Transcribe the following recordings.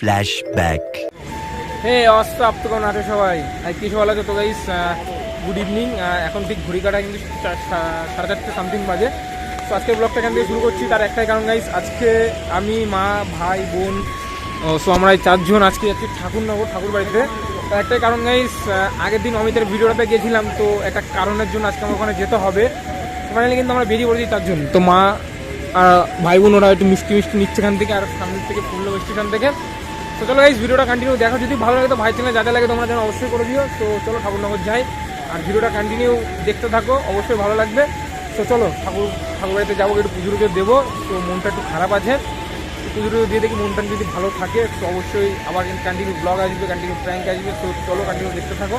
Flashback. হে অস্ত্র up কেমন আছো সবাই? আর কিছু বলা তো গাইস গুড ইভিনিং এখন ঠিক ঘড়ি কাটা কিন্তু সাড়ে চারটে সামথিং বাজে। তো আজকে ব্লগটা এখান থেকে শুরু করছি। তার একটাই কারণ গাইস আজকে আমি, মা, ভাই, বোন সো আমরা এই চারজন আজকে যাচ্ছি ঠাকুর ঠাকুরনগর, ঠাকুর বাড়িতে। তার একটাই কারণ গাইস আগের দিন অমিতের ভিডিওটাতে গেছিলাম, তো একটা কারণের জন্য আজকে আমার ওখানে যেতে হবে। ফাইনালি কিন্তু আমরা বেরিয়ে পড়েছি চারজন। তো মা আর ভাই বোন ওরা একটু মিষ্টি মিষ্টি নিচ্ছে এখান থেকে, আর সামনের থেকে ফুল স্টেশন থেকে। তো চলো গাইজ ভিডিওটা কন্টিনিউ দেখো। যদি ভালো লাগে তো ভাই চ্যানেলে যা যা লাগে তোমরা যেন অবশ্যই করে দিও। তো চলো ঠাকুরনগর যাই। আর ভিডিওটা কন্টিনিউ দেখতে থাকো, অবশ্যই ভালো লাগবে। তো চলো, ঠাকুর ঠাকুর বাড়িতে যাব, একটু পুজো টুজো দেবো। তো মনটা একটু খারাপ আছে। পুজো টুজো দিয়ে দেখি মনটা যদি ভালো থাকে, তো অবশ্যই আবার কন্টিনিউ ব্লগ আসবে কন্টিনিউ প্র্যাঙ্ক আসবে। তো চলো কন্টিনিউ দেখতে থাকো।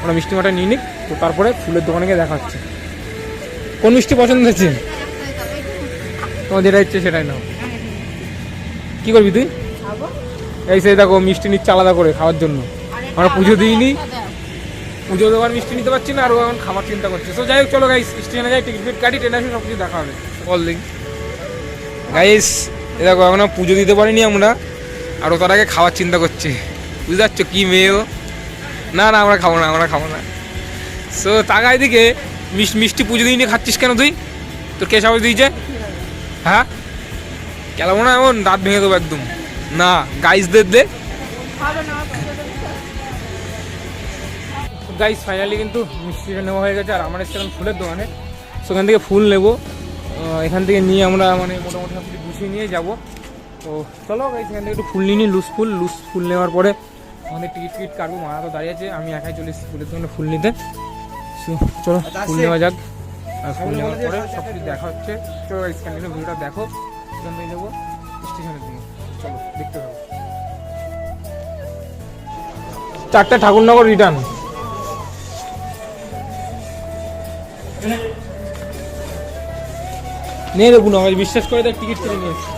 আমরা মিষ্টি মাটা নিয়ে নিক। তো তারপরে ফুলের দোকানে গিয়ে দেখা হচ্ছে। কোন মিষ্টি পছন্দ হচ্ছে তোমার যেটা ইচ্ছে সেটাই নাও। কি করবি তুই? এই সেই দেখো মিষ্টি নিচ্ছে আলাদা করে খাওয়ার জন্য। আমরা পুজো দিইনি। পুজো দেওয়ার মিষ্টি নিতে পারছি না আর ও এখন খাবার চিন্তা করছে। তো যাই হোক চলো গাইস স্টেশনে যাই টিকিট ফিট কাটি ট্রেনে আসি সব কিছু দেখা হবে। বল দিন গাইস এ দেখো এখনও পুজো দিতে পারিনি আমরা। আর ও তার আগে খাওয়ার চিন্তা করছে। বুঝতে পারছ কী মেয়ে ও? না না আমরা খাব না আমরা খাব না। সো তাকাই দিকে মিষ্টি পুজো দিইনি খাচ্ছিস কেন তুই? তোর কে সাহস দিয়েছে? হ্যাঁ? কেমন না এমন দাঁত ভেঙে দেবো একদম। না গাইসদের দে। গাইস ফাইনালি কিন্তু মিষ্টিটা নেওয়া হয়ে গেছে আর আমার এসছে ফুলের দোকানে। সেখান থেকে ফুল নেব। এখান থেকে নিয়ে আমরা মানে মোটামুটি সব কিছু গুছিয়ে নিয়ে যাব। তো চলো গাইস এখান থেকে একটু ফুল নিয়ে নিই লুজ ফুল। লুজ ফুল নেওয়ার পরে আমাদের টিকিট টিকিট কাটবো মারা তো দাঁড়িয়ে আছে আমি একাই চলে এসেছি ফুলের দোকানে ফুল নিতে। চলো ফুল নেওয়া যাক। আর ফুল নেওয়ার পরে সব কিছু দেখা হচ্ছে। চলো গাইস কন্টিনিউ ভিডিওটা দেখো। এখান থেকে যাব স্টেশনের দিকে চলো দেখতে থাকো চারটে ঠাকুরনগর রিটার্ন নে রে বিশ্বাস করে দেখ টিকিট কেটে নিয়েছি।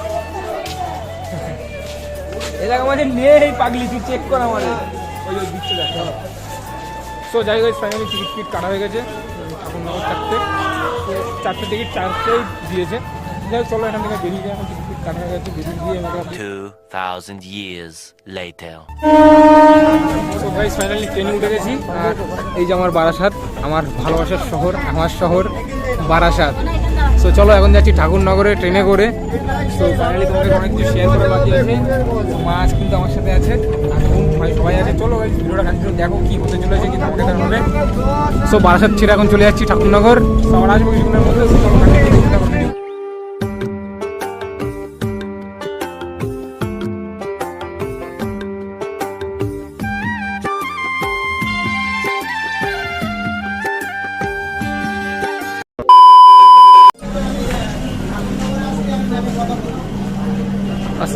আমাদের নেই পাগলি তুই চেক কর আমাদের ওই ওই দিচ্ছে দেখ সো যাই হোক ফাইনালি টিকিট টিকিট কাটা হয়ে গেছে ঠাকুরনগর চারটে। চারটে টিকিট চারটেই দিয়েছে। যাই হোক চলো এখান থেকে বেরিয়ে যায় এখন টিকিট টিকিট কাটা হয়ে গেছে বেরিয়ে আমরা 2,000 years later. তো গাইস ফাইনালি ট্রেনে উঠে গেছি। আর এই যে আমার বারাসাত আমার ভালোবাসার শহর আমার শহর বারাসাত। সো চলো এখন যাচ্ছি ঠাকুরনগরে ট্রেনে করে। তো ফাইনালি তোমাদের অনেক কিছু শেয়ার করা বাকি আছে। মা আজ কিন্তু আমার সাথে আছে আর ভাই সবাই আছে। চলো ভিডিওটা দেখো কি হতে চলেছে কি আমাকে তার হবে। সো বারাসাত ছেড়ে এখন চলে যাচ্ছি ঠাকুরনগর। তো আবার আসব কিছুক্ষণের মধ্যে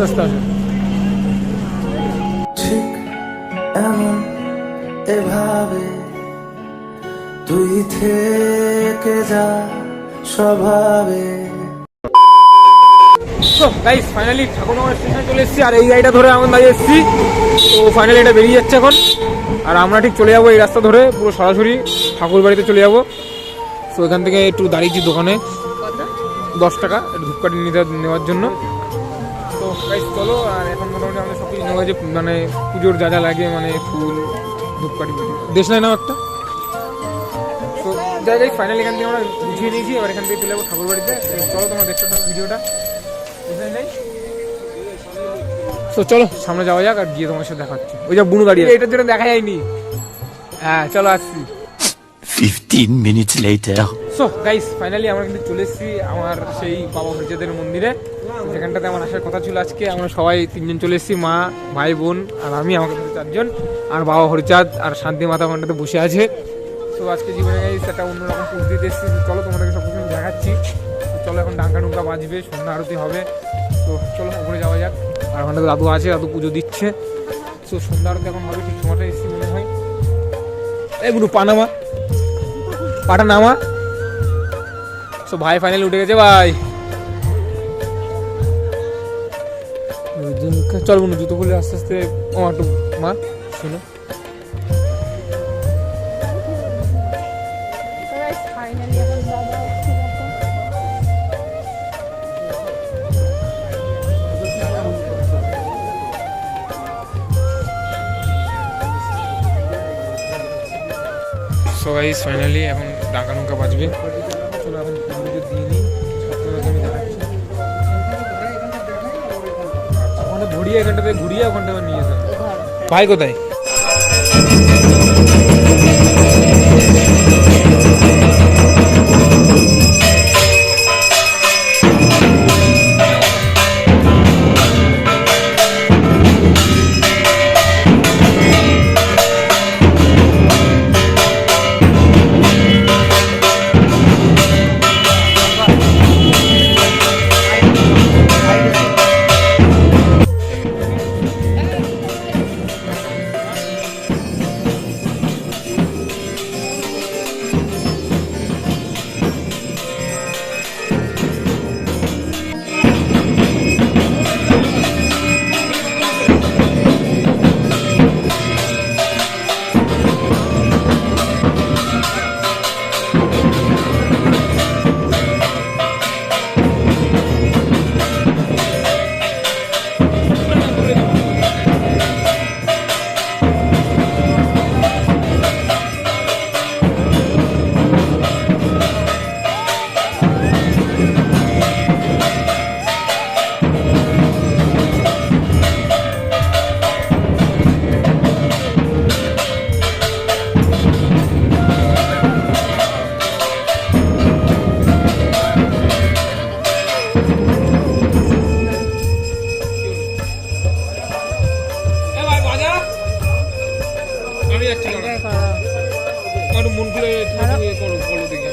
আস্তে ঠিক এমন এভাবে তুই থেকে যা স্বভাবে। তো গাইস ফাইনালি ঠাকুরনগর স্টেশনে চলে এসেছি আর এই গাড়িটা ধরে আমরা দাঁড়িয়ে এসেছি। তো ফাইনালি এটা বেরিয়ে যাচ্ছে এখন। আর আমরা ঠিক চলে যাব এই রাস্তা ধরে পুরো সরাসরি ঠাকুর বাড়িতে চলে যাব। তো এখান থেকে একটু দাঁড়িয়েছি দোকানে। দশ টাকা একটু ধূপকাঠি নিতে নেওয়ার জন্য। তো গাইস চলো আর এখন মোটামুটি আমরা সব কিছু নেওয়া হয়েছে মানে পুজোর যা যা লাগে মানে ফুল ধূপকাঠি দেশ নাই নাও একটা। তো যাই যাই ফাইনালি এখান থেকে আমরা বুঝিয়ে নিয়েছি। এবার এখান থেকে চলে যাব ঠাকুর বাড়িতে। চলো তোমরা দেখতে থাকো ভিডিওটা। তো চলো সামনে যাওয়া যাক আর গিয়ে তোমার সাথে দেখা হচ্ছে। ওই যা বুনু দাঁড়িয়ে এটার জন্য দেখা যায়নি। হ্যাঁ চলো আসছি। 15 minutes later. So guys finally আমরা কিন্তু চলে এসেছি আমার সেই বাবা হরিচাঁদের মন্দিরে। যেখানটাতে আমার আসার কথা ছিল আজকে, আমরা সবাই তিনজন চলে এসেছি, মা, ভাই, বোন আর আমি আমাকে চারজন, আর বাবা হরিচাঁদ আর শান্তি মাতা ওখানটাতে বসে আছে। তো আজকে জীবনে গাইস একটা অন্যরকম পুজ দিতে এসেছি চলো তোমাদেরকে সব কিছু দেখাচ্ছি। চলো এখন ডাঙ্কা ডুঙ্কা বাজবে, সন্ধ্যা আরতি হবে। তো চলো উপরে যাওয়া যাক। আর ওখানটাতে দাদু আছে, দাদু পুজো দিচ্ছে। তো সন্ধ্যা আরতি এখন হবে, ঠিক সময়টা এসেছি মনে হয়। এই গুরু পানামা পাটা নামা। সো ভাই ফাইনালি উঠে গেছে ভাই। চল বন্ধু, জুতো খুলে আস্তে আস্তে আমার একটু মার, শুনে। সবাই ফাইনালি এখন ডাঙ্কা নৌকা বাজবে। ঘুরিয়ে এখানটাতে ঘুরিয়ে ওখানটা ভাই কোথায়? যাচ্ছি মন খুলে করো বলো দেখি।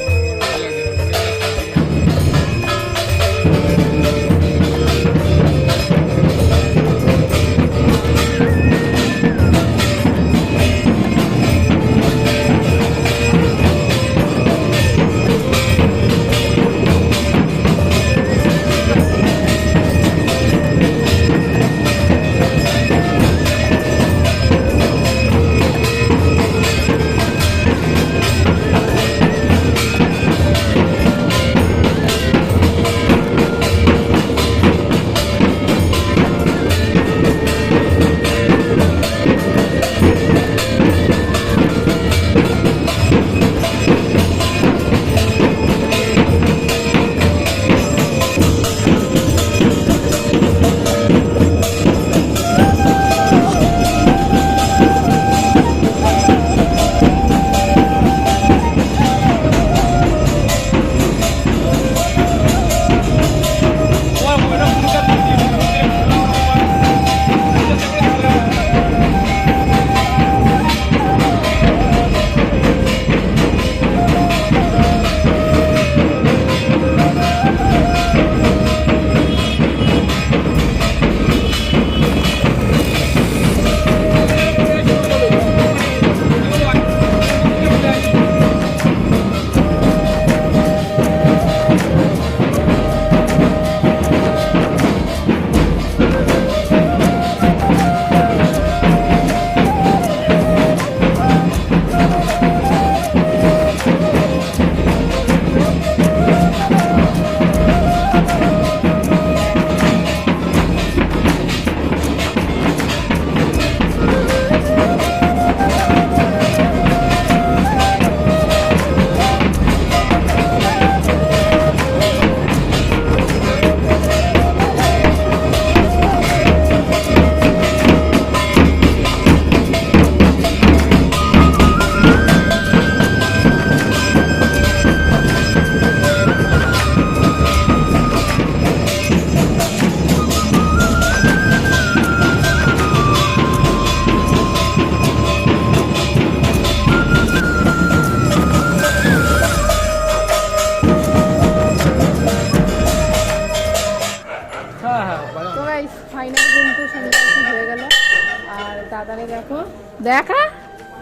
দেখো।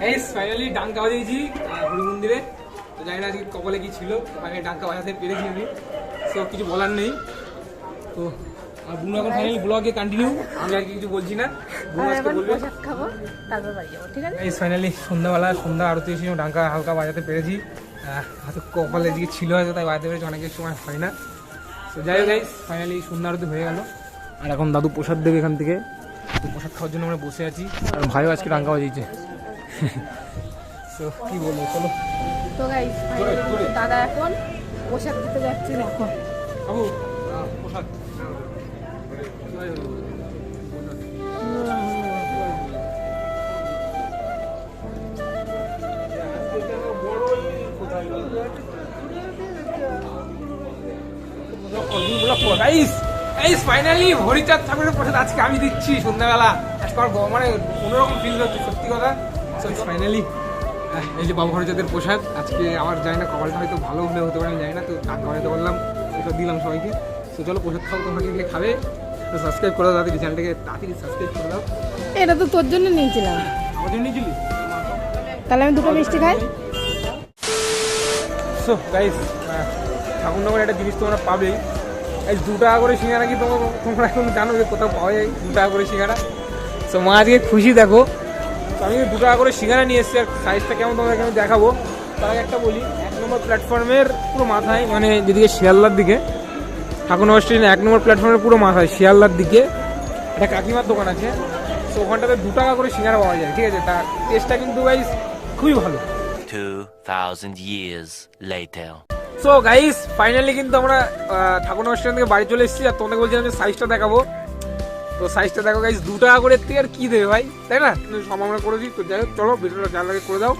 এই ফাইনালি ডাঙ্কা বাজিয়েছি হরি মন্দিরে। তো জানি না আজকে কপালে কি ছিল ফাইনালি ডাঙ্কা বাজাতে পেরেছি আমি। সো কিছু বলার নেই। তো আর বুনু এখন ফাইনালি ব্লগে কন্টিনিউ আমি আর কিছু বলছি না। বুনু আজকে বলবে। খাব তারপর বাড়ি যাব ঠিক আছে? এই ফাইনালি সন্ধ্যাবেলা সন্ধ্যা আরতি এসে ডাঙ্কা হালকা বাজাতে পেরেছি। হয়তো কপালে দিকে ছিল হয়তো তাই বাজাতে পেরেছি অনেকের সময় হয় না। তো যাই হোক ফাইনালি সন্ধ্যা আরতি হয়ে গেল। আর এখন দাদু প্রসাদ দেবে এখান থেকে। তো প্রসাদ খাওয়ার জন্য আমরা বসে আছি। আর ভাইও আজকে ডাঙ্কা বাজিয়েছে তো কি বলব চলো। তো গাইস দাদা এখন পোশাক দিতে যাচ্ছে দেখো বাবু গাইস গাইস ফাইনালি হরিচাঁদ ঠাকুরের প্রসাদ আজকে আমি দিচ্ছি সন্ধ্যাবেলা। আজকে আমার মানে অন্যরকম ফিল হচ্ছে সত্যি কথা। সো ফাইনালি এই যে বাবু হরিচাঁদের প্রসাদ আজকে আমার জানি না কপালটা হয়তো ভালো হলে হতে পারে আমি জানি না তো কাকা হয়তো বললাম প্রসাদ দিলাম সবাইকে। তো চলো প্রসাদ খাও তোমাকে গিয়ে খাবে? তো সাবস্ক্রাইব করে দাও তাড়াতাড়ি চ্যানেলটাকে তাড়াতাড়ি সাবস্ক্রাইব করে দাও। এটা তো তোর জন্য নিয়েছিলাম। আমার জন্য নিয়েছিলি? তাহলে আমি দুটো মিষ্টি খাই। সো গাইস ঠাকুরনগরে একটা জিনিস তোমরা পাবেই। এই দু টাকা করে সিঙ্গারা কি তোমরা তোমরা এখন জানো যে কোথাও পাওয়া যায় দু টাকা করে সিঙ্গারা। সো মা আজকে খুশি দেখো। তো আমি দু টাকা করে সিঙ্গারা নিয়ে এসেছি আর সাইজটা কেমন তোমাদেরকে আমি দেখাবো। তার আগে একটা বলি এক নম্বর প্ল্যাটফর্মের পুরো মাথায় মানে যেদিকে শিয়ালদার দিকে ঠাকুরনগর স্টেশন এক নম্বর প্ল্যাটফর্মের পুরো মাথায় শিয়ালদার দিকে। একটা কাকিমার দোকান আছে সো ওখানটাতে দু টাকা করে সিঙ্গারা পাওয়া যায় ঠিক আছে? তার টেস্টটা কিন্তু গাইস খুবই ভালো। 2,000 years later. So guys finally কিন্তু আমরা ঠাকুর স্টেশন থেকে বাড়ি চলে এসেছি আর তোমাকে বলছিলাম যে সাইজটা দেখাবো। তো সাইজটা দেখো গাইস দু টাকা করে থেকে আর কি দেবে ভাই? তাই না? সম্ভাবনা করে দিই তো যাই হোক, চলো, ভিডিওটা লাগে করে দাও।